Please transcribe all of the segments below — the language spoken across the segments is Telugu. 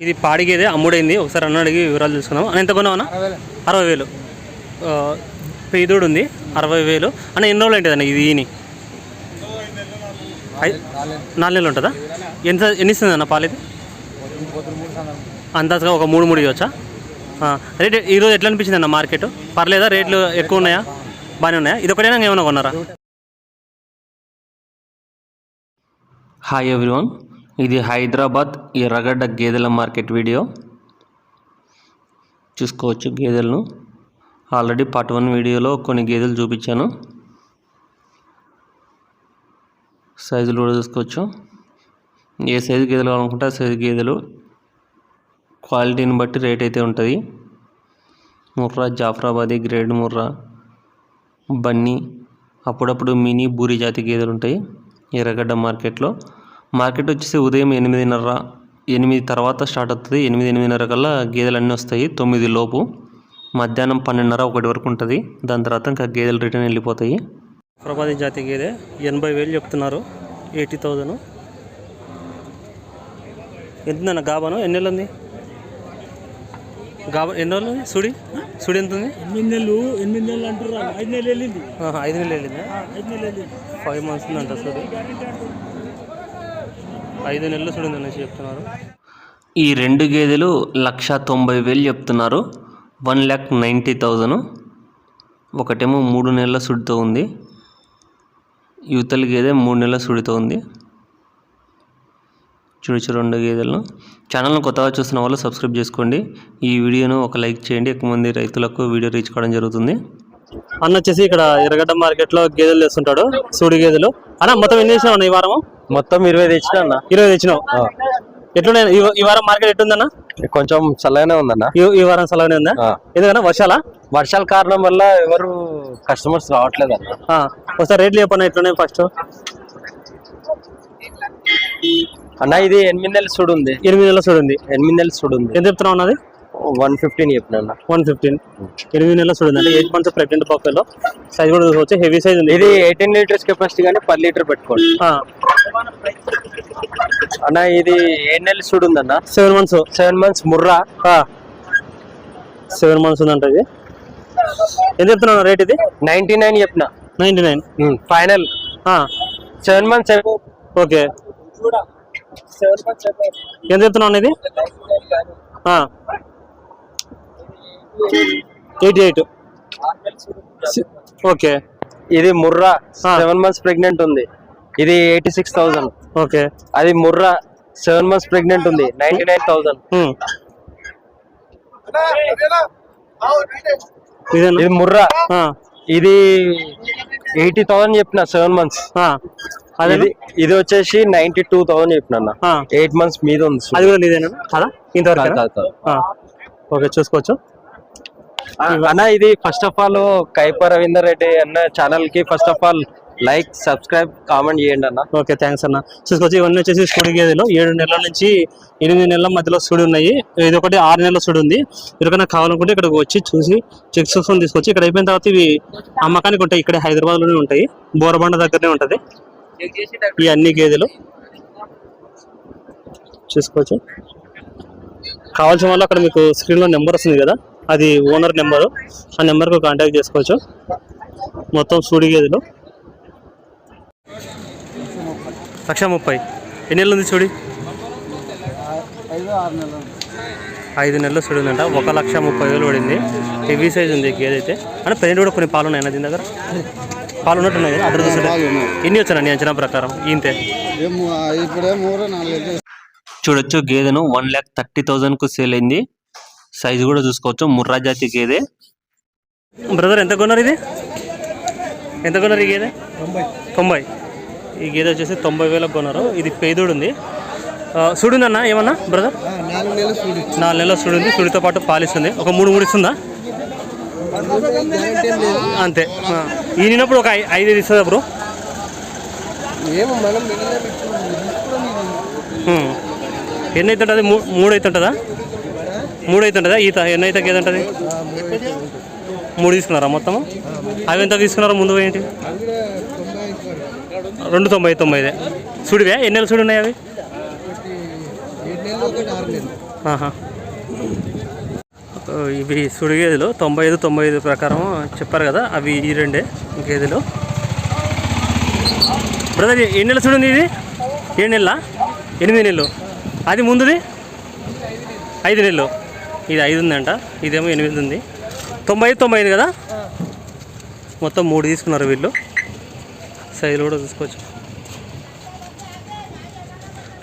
ఇది పాడిగేదే అమ్ముడైంది. ఒకసారి అన్న అడిగి వివరాలు తెలుసుకుందాం అని ఎంత కొన్నావన్నా? అరవై వేలు. ఆ, పెయిదోడు ఉంది అరవై వేలు. అన్న ఎన్ని రోజులు ఉంటుంది అన్న ఇది ఈని? నాలుగు నెలలు ఉంటుందా? ఎంత ఎన్ని ఇస్తుంది అన్న పాలు ఇది అందాజుగా ఒక మూడు మూడు ఇవ్వచ్చా? ఆ, రేట్ ఈరోజు ఎట్లా అనిపించింది అన్న మార్కెట్? పర్లేదా? రేట్లు ఎక్కువ ఉన్నాయా? బాగానే ఉన్నాయా? ఇది ఒకటేనా? ఏమైనా కొన్నారా? హాయ్ ఎవ్రీవన్ ఇది హైదరాబాద్ ఎర్రగడ్డ గేదెల మార్కెట్ వీడియో. చూసుకోవచ్చు గేదెలను. ఆల్రెడీ పార్ట్ వన్ వీడియోలో కొన్ని గేదెలు చూపించాను. సైజులు కూడా చూసుకోవచ్చు. ఏ సైజు గేదెలు కావాలనుకుంటే ఆ సైజు గేదెలు. క్వాలిటీని బట్టి రేట్ అయితే ఉంటుంది. ముర్రా జాఫ్రాబాదీ గ్రేడ్ ముర్రా బన్నీ అప్పుడప్పుడు మినీ బూరి జాతి గేదెలు ఉంటాయి ఎర్రగడ్డ మార్కెట్లో. మార్కెట్ వచ్చేసి ఉదయం ఎనిమిదిన్నర ఎనిమిది తర్వాత స్టార్ట్ అవుతుంది. ఎనిమిది ఎనిమిదిన్నర కల్లా గేదెలు అన్నీ వస్తాయి తొమ్మిది లోపు. మధ్యాహ్నం పన్నెండున్నర ఒకటి వరకు ఉంటుంది. దాని తర్వాత ఇంకా గేదెలు రిటర్న్ వెళ్ళిపోతాయి. హైదరాబాద్ జాతి గేదె ఎనభై వేలు చెప్తున్నారు. Eighty thousand. ఎంతుందన్న గాబాను? ఎన్ని నెలలు ఉంది గాబా ఎన్ని రోజులు ఉంది? సుడి? సుడి ఎంత ఉంది ఎనిమిది నెలలు ఎనిమిది నెలలు అంటారు ఐదు నెలలు వెళ్ళింది. ఆహా, ఐదు నెలలు వెళ్ళిందా? ఐదు నెలలు వెళ్ళింది. ఫైవ్ మంత్స్ ఉందంట సుడి. ఐదు నెలలు చూడండి అనేసి చెప్తున్నారు. ఈ రెండు గేదెలు లక్ష తొంభై వేలు చెప్తున్నారు. One lakh ninety thousand. ఒకటేమో మూడు నెలల సుడితో ఉంది. యువతల గేదె మూడు నెలల సుడితో ఉంది. చూడొచ్చు రెండు గేదెలను. ఛానల్ను కొత్తగా చూస్తున్న వాళ్ళు సబ్స్క్రైబ్ చేసుకోండి. ఈ వీడియోను ఒక లైక్ చేయండి. ఎక్కువ మంది రైతులకు వీడియో రీచ్ కావడం జరుగుతుంది. అన్న వచ్చేసి ఇక్కడ ఎర్రగడ్డ మార్కెట్లో గేదెలు తెస్తుంటాడు సూడి గేదెలు. అన్న మొత్తం ఎన్ని అన్న ఈ వారము? మొత్తం ఇరవై తెచ్చిన అన్న. ఇరవై తెచ్చినావు. ఎట్లున్నాయి? ఈ- వారం మార్కెట్ ఎట్లుందన్న కొంచెం చల్లగానే ఉందన్న. ఈ ఈ వారం సలగానే ఉందా. ఎందుకన్నా వర్షాలా? వర్షాల కారణం వల్ల ఎవరు కస్టమర్స్ రావట్లేదు అన్న. ఒకసారి రేట్లు చెప్పన్నా ఎట్లున్నాయి ఫస్ట్ అన్న ఇది ఎనిమిది నెలల సుడు ఉంది. ఎనిమిది నెలల చూడండి ఎనిమిది నెలల సుడు ఉంది. ఎంత చెప్తున్నావు అన్నది వన్ ఫిఫ్టీన్ చెప్పిన అన్న. One fifteen. ఎనిమిది నెలల చూడండి అంటే ఎయిట్ మంత్స్ ప్రెగ్నెంట్ పాపలో సైజ్ కూడా చూసుకోవచ్చు. హెవీ సైజ్ ఉంది. ఇది ఎయిటీన్ లీటర్స్ కెపాసిటీ కానీ పది లీటర్ పెట్టుకోండి. ఆ, అన్న ఇది ఏడు నెలల సుడు ఉందన్న seven months seven months Murrah. ఆ, సెవెన్ మంత్స్ ఉందంట ఇది. ఎంత చెప్తున్నావు రేట్ ఇది? నైన్టీ నైన్ చెప్పిన. Ninety nine. ఫైనల్ ఆ, సెవెన్ మంత్స్ ఓకే. ఎంత చెప్తున్నావు అన్న ఇది? Eighty eight. ఓకే. ఇది ముర్రా. సెవెన్ మంత్స్ ప్రెగ్నెంట్ ఉంది. ఇది ఎయిటీ సిక్స్ థౌసండ్. ఓకే. అది ముర్రా సెవెన్ మంత్స్ ప్రెగ్నెంట్ ఉంది. Ninety nine thousand. ఇది ముర్రా. ఇది ఎయిటీ థౌసండ్ చెప్పిన సెవెన్ మంత్స్. అదే ఇది వచ్చేసి నైన్టీ టూ థౌసండ్ చెప్పిన ఎయిట్ మంత్స్ మీద ఉంది. అది కూడా నీదేనా? కదా? ఇంతవరకు. ఓకే చూసుకోవచ్చు. అన్న ఇది first of all Kaipa Ravinder Reddy అన్న ఛానల్కి first of all like subscribe comment చేయండి అన్న. ఓకే థ్యాంక్స్ అన్న. చూసుకోవచ్చు ఇవన్నీ వచ్చేసి సుడి గేదెలు. ఏడు నెలల నుంచి ఎనిమిది నెలల మధ్యలో సుడి ఉన్నాయి. ఇది ఒకటి ఆరు నెలల సుడి ఉంది. ఎవరికైనా కావాలనుకుంటే ఇక్కడికి వచ్చి చూసి చెక్ చేసుకొని తీసుకొచ్చి ఇక్కడ అయిపోయిన తర్వాత ఇవి అమ్మకానికి ఉంటాయి. ఇక్కడ హైదరాబాద్లోనే ఉంటాయి. బోరబండ దగ్గరనే ఉంటది. ఈ అన్ని గేదెలు. చూసుకోవచ్చు. కావాల్సిన వాళ్ళు అక్కడ మీకు స్క్రీన్లో నెంబర్ వస్తుంది కదా. అది ఓనర్ నెంబరు ఆ నెంబర్కు కాంటాక్ట్ చేసుకోవచ్చు. మొత్తం సూడి గేదెలు. లక్ష ముప్పై. ఎన్ని నెలలు ఉంది చూడి ఐదు నెలలు చూడు ఉందంట ఒక లక్ష ముప్పై వేలు పడింది. హెవీ సైజ్ ఉంది గేదె అయితే. అంటే ప్రెజెంట్ కూడా కొన్ని పాలు ఉన్నాయి దీని దగ్గర? పాలు ఉన్నట్టున్నాయి కదా అడ్రస్ చూసాడు ఎన్ని వచ్చాను నీ అంచనా ప్రకారం? ఇంతే. ఇప్పుడే మూడు నాలుగు చూడొచ్చు గేదెను వన్ ల్యాక్ థర్టీ థౌజండ్కు సేల్ అయింది. సైజు కూడా చూసుకోవచ్చు. ముర్రా జాతి గేదె బ్రదర్ ఎంత కొన్నారు ఇది? ఎంత కొన్నారు ఈ గేదె? తొంభై. ఈ గేదె వచ్చేసి తొంభై వేలకు కొన్నారు. ఇది పేదోడు ఉంది. ఆ, సుడుందన్న ఏమన్నా బ్రదర్? నాలుగు నెలలు చూడు నాలుగు నెలల సుడి ఉంది సుడితో పాటు పాలిస్తుంది. ఒక మూడు మూడు ఇస్తుందా? అంతే. ఆ. ఈనినప్పుడు ఒక ఐ- ఐదు ఇస్తుందా బ్రో? ఏమో మనం మిగిలిన పెట్టుకున్నాం ఉమ్. ఎన్ని అవుతుంటుంది? మూడు అవుతుంటుందా? మూడు అవుతుంటుందా ఈత ఎన్ని అయితే గేదె ఉంటుంది మూడు తీసుకున్నారా మొత్తము? అవి ఎంత తీసుకున్నారా ముందు ఏంటి? రెండు తొంభై తొంభైదే. సుడివే? ఎన్ని నెలలు సుడి ఉన్నాయి అవి ఇవి సుడి గేదెలు. తొంభై ఐదు తొంభై ఐదు ప్రకారం చెప్పారు కదా అవి ఈ రెండే గేదెలు. బ్రదర్ ఎన్ని నెలలు చూడండి ఇది ఏడు నెలల? ఎనిమిది నెలలు. అది ముందుది? ఐదు నెలలు. ఇది ఐదు ఉందంట ఇదేమో ఎనిమిది ఉంది. తొంభై ఐదు తొంభై ఐదు కదా? మొత్తం మూడు తీసుకున్నారు వీళ్ళు. సైజులు కూడా చూసుకోవచ్చు.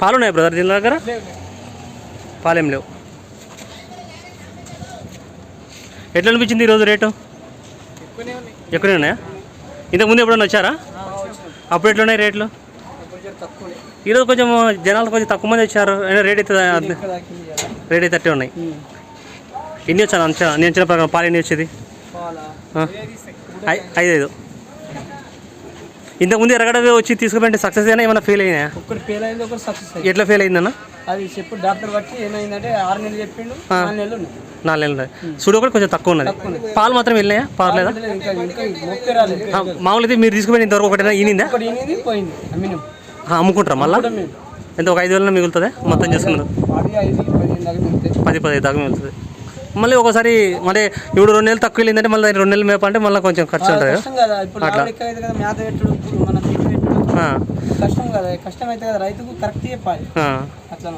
పాలు ఉన్నాయి బ్రదర్ దీని దగ్గర? పాలేం లేవు. ఎట్లా అనిపించింది ఈరోజు రేటు? ఎక్కడే ఉన్నాయా? ఇంతకుముందు ఎప్పుడైనా వచ్చారా? అప్పుడు ఎట్లున్నాయి రేట్లు? ఈరోజు కొంచెం జనాలు కొంచెం తక్కువ మంది వచ్చారు. రేట్ అయితే రేట్ అయితే అట్టే ఉన్నాయి. ఎన్ని వచ్చాను అంచనా నేను అంచనా ప్రకారం పాలు ఎన్ని వచ్చేది? ఐదు ఐదు ఇంతకుముందు ఎరగడ వచ్చి తీసుకుపోయింటే సక్సెస్ అయినా ఏమైనా ఫెయిల్ అయినా ఒకటి ఫెయిల్ అయింది ఒకటి సక్సెస్ అయింది. ఎట్లా ఫెయిల్ అయిందన్న? అది చెప్పు డాక్టర్ బట్టి ఏమైందంటే ఆరు నెలలు చెప్పిండు నాలుగు నెలలు ఉన్నాయి. నాలుగు నెలలు సుడు ఒకటి కొంచెం తక్కువ ఉన్నది. పాలు మాత్రం వెళ్ళినాయా? పర్లేదా రాలేదు ఆ, మామూలుగా అయితే మీరు తీసుకుపోయిన ఇంతవరకు ఒకటి ఈనిందా? అమ్ముకుంటారా మళ్ళా? ఎంత ఒక ఐదు వేల మిగులుతుందా? మొత్తం చేసుకున్నారు పదిహేను పది పది దాకా మిగులుతుంది. మళ్ళీ ఒకసారి మరి ఇప్పుడు రెండు నెలలు తక్కువ వెళ్ళిందంటే మళ్ళీ రెండు నెలలు మేప అంటే మళ్ళీ కొంచెం ఖర్చు ఉంటుంది కదా. కష్టం కదా. కష్టం కదా కష్టం అయితే కదా రైతుకు కరెక్ట్ చెప్పాలి. అట్లా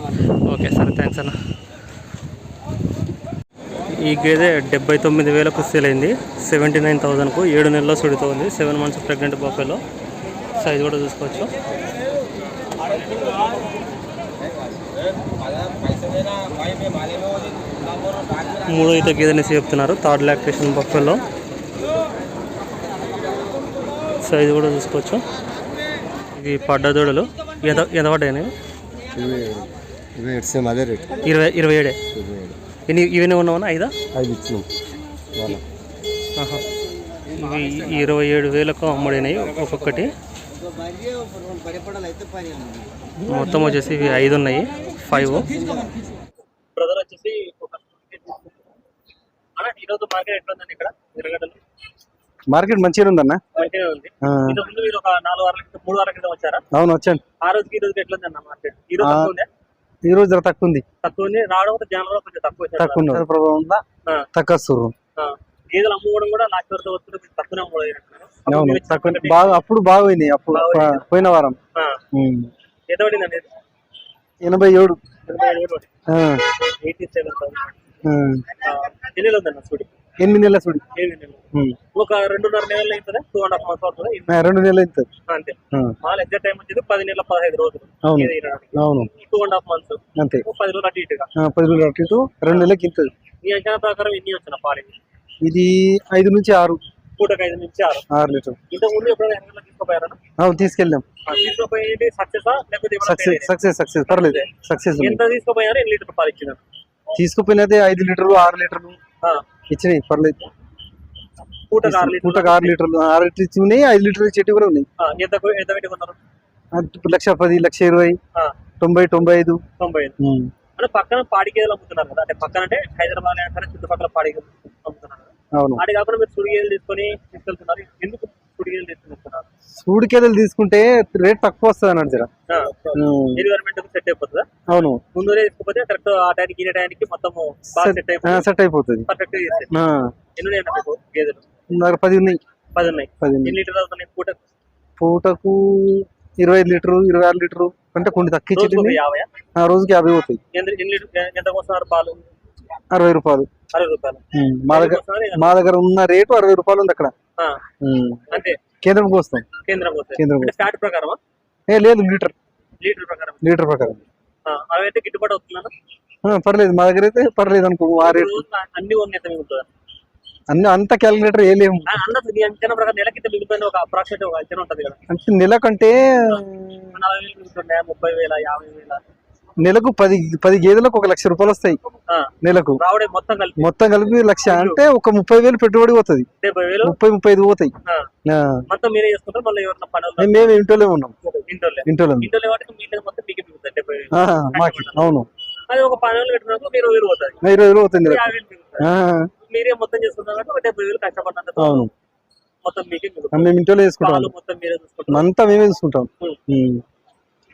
ఓకే సరే థ్యాంక్స్ అన్న. ఈ గేదె డెబ్బై తొమ్మిది వేలకు సేల్ అయింది. సెవెంటీ నైన్ థౌజండ్కు ఏడు నెలల్లో సుడితో ఉంది seven months pregnant buffalo. Size కూడా చూసుకోవచ్చు. మూడో అయితే గేదెని చెప్తున్నారు. Third lactation buffalo. సైజ్ కూడా చూసుకోవచ్చు. ఇవి పడ్డ దూడలు. ఎంత ఎంత పడ్డాయి ఇరవై ఇరవై ఏడే? ఎన్ని ఇవన్నీ ఉన్నావన్నా ఐదా? ఐదు ఇచ్చినాం. ఇవి ఇరవై ఏడు వేలకు అమ్ముడైనాయి ఒక్కొక్కటి. మొత్తం వచ్చేసి ఇవి ఐదు ఉన్నాయి. ఫైవ్ బ్రదర్ వచ్చేసి మార్కెట్ ఎట్లా ఉందండి ఇక్కడ? ఎర్రగడ్డలు? మార్కెట్ మంచిగా ఉందన్న? మంచిగా ఉంది. మీరు ఒక నాలుగు వారాల క్రితం మూడు వారాల క్రితం వచ్చారా? అవును వచ్చాను. ఆ రోజుకి ఈ రోజుకి ఎట్లా ఉందన్న మార్కెట్ ఈ రోజు. తక్కువ ఉందా? ఈ రోజు తక్కువ ఉంది. తక్కువ ఉంది. రావడం కూడా జనాలు కొంచెం తక్కువ తక్కువ ఉంది ప్రభావం ఉందా. తక్కువ. గేదెలు అమ్ముకోవడం కూడా లాస్ట్ వరకు వస్తుంది కొంచెం తక్కువనే అమ్ముకోవడం అవును తక్కువ బాగా అప్పుడు బాగా పోయినాయి. అప్పుడు పోయిన వారం. ఉమ్. ఎంత పడిందండి? ఎనభై ఏడు. ఇరవై ఏడు ఎయిటీ సెవెన్ థౌసండ్. ఎన్ని నెలలు ఉందన్న చూడు ఎనిమిది నెలల సుడి. ఎనిమిది నెలలు. ఒక రెండున్నర నెలలు అవుతుందా టూ అండ్ హాఫ్ మంత్స్ అవుతుందా? రెండు నెలలు అవుతుంది అంతే. మాల్ ఎగ్జాక్ట్ టైం వచ్చేది పది నెలల పదహైదు రోజులు. అవును. టూ అండ్ హాఫ్ మంత్స్ అంతే. పది రోజులు అటు ఇటుగా పది రోజులు అటు ఇటు రెండు నెలలకి ఇంతది మీ అంచనా ప్రకారం ఎన్ని వచ్చిన పాలింగ్ ఇది ఐదు నుంచి ఆరు. పూటకు ఐదు నుంచి ఆరు. ఆరు లీటర్. ఇంతకు ముందు ఎప్పుడైనా ఎక్కడ తీసుకోపోయారా అవును తీసుకెళ్ళాం. సక్సెస్? సక్సెస్? Success success. పర్లేదు. సక్సెస్ ఎంత తీసుకోపోయారు? ఎన్ని లీటర్ పాలు ఇచ్చింది తీసుకుపోయినదే ఐదు లీటర్లు ఆరు లీటర్లు ఇచ్చినాయి పర్లేదు. పూటకు ఆరు లీటర్లు. ఆరు లీటర్లు ఇచ్చి ఉన్నాయి ఐదు లీటర్లు చెట్టు కూడా ఉన్నాయి. అది లక్ష పది లక్ష ఇరవై తొంభై తొంభై ఐదు. తొంభై. అంటే పక్కన పాడి గేదెలు అమ్ముతున్నారు కదా అంటే పక్కన అంటే హైదరాబాద్ సరే చుట్టుపక్కల పాడి గేదెలు అమ్ముతున్నారు అవును. వాటి కాకుండా మీరు సుడి గేదెలు తీసుకొని తీసుకెళ్తున్నారు. ఎందుకు సుడి గేదెలు తీసుకెళ్తున్నారు సూడి కేదలు తీసుకుంటే రేట్ తక్కువ వస్తుంది అన్నాడు జర. సెట్ అయిపోతుందా? అవును. తీసుకుపోతే కరెక్ట్ ఆ టైంకి ఈ టైంకి మొత్తం సెట్ అయిపోతుంది. పర్ఫెక్ట్ ఎన్ని గేదెలు? నాకు పది ఉన్నాయి. పది ఉన్నాయి. పది ఉన్నాయి. ఎన్ని లీటర్ అవుతున్నాయి పూట పూటకు ఇరవై ఐదు లీటరు ఇరవై ఆరు లీటరు. అంటే కొన్ని తక్కువ రోజుకు యాభై ఆ? రోజుకి యాభై పోతాయి. ఎన్ని ఎన్ని లీటర్ ఎంత వస్తున్నారు పాలు? అరవై రూపాయలు. అరవై రూపాయలు. మా దగ్గర మా దగ్గర ఉన్న రేటు అరవై రూపాయలు ఉంది అక్కడ. అంతే కేంద్రంకి వస్తాం కేంద్రం పోతే కేంద్రం ఫ్యాట్ ప్రకారమా? ఏ లేదు లీటర్. లీటర్ ప్రకారం. లీటర్ ప్రకారం. అయితే గిట్టుబాటు అవుతుందా? ఆ, పర్లేదు మా దగ్గర అయితే పర్లేదు అనుకో ఆ రేటు. అన్ని ఎంత మిగులుతుంది అన్ని అంత క్యాలిక్యులేటర్ ఏ లేము అన్నది నీ అంచనా ప్రకారం నెలకి ఇంత మిగిలిపోయిన ఒక అప్రాక్సిమేట్ ఒక అంచనా ఉంటుంది కదా. అంటే నెల కంటే నలభై వేలు మిగులుతుండే ముప్పై వేల యాభై వేల. నెలకు పది పది గేదెలకు ఒక లక్ష రూపాయలు వస్తాయి. నెలకు. మొత్తం కలిపి. మొత్తం కలిపి లక్ష అంటే ఒక ముప్పై వేలు పెట్టుబడి పోతుంది. ముప్పై ముప్పై ఐదు పోతాయి. మేము ఇంట్లోనే ఉన్నాం. ఇంట్లో ఇంట్లో ఇంట్లో మీకు అవును. ఇరవై వేలు పోతుంది మీరే మొత్తం చేసుకుంటారు అవును. మేము ఇంట్లో చేసుకుంటాం. అంతా మేమే చూసుకుంటాం.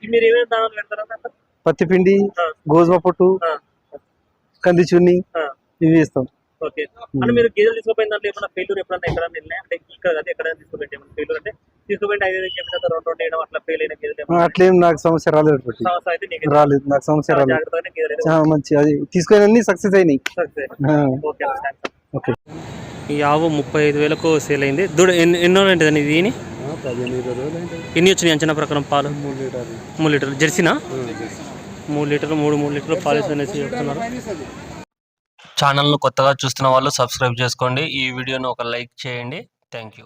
మీరు ఏమేమి పెడతారా పత్తి పిండి గోధుమ పొట్టు. కంది చున్ని ఆ. ఇవి ఇస్తాం ఓకే. అంటే మీరు గేదెలు తీసుకుపోయిన దాంట్లో ఏమైనా ఫెయిల్యూర్ ఎప్పుడన్నా ఎక్కడ వెళ్ళినాయి అంటే ఇక్కడ కదా ఎక్కడ తీసుకుపోయింది ఏమైనా ఫెయిల్యూర్ అంటే తీసుకుపోయిన ఐదు చెప్పిన రెండు రెండు వేయడం అట్లా ఫెయిల్ అయిన గేదెలు అట్లేం నాకు సమస్య రాలేదు ఒకటి. సమస్య అయితే నీకు రాలేదు. నాకు సమస్య రాలేదు. మంచి అది తీసుకుని సక్సెస్ అయినాయి. ఓకే ఈ ఆవు ముప్పై ఐదు వేలకు సేల్ అయింది. దూడ ఎన్ని ఉంటుంది ఇది ఎన్ని వచ్చినాయి అంచనా ప్రకారం పాలు? మూడు లీటర్లు. జెర్సీనా? మూడు లీటర్లు మూడు మూడు లీటర్లు పాలిస్ అనేసి చెప్తున్నారు. ఛానల్ను కొత్తగా చూస్తున్న వాళ్ళు సబ్స్క్రైబ్ చేసుకోండి. ఈ వీడియోను ఒక లైక్ చేయండి. Thank you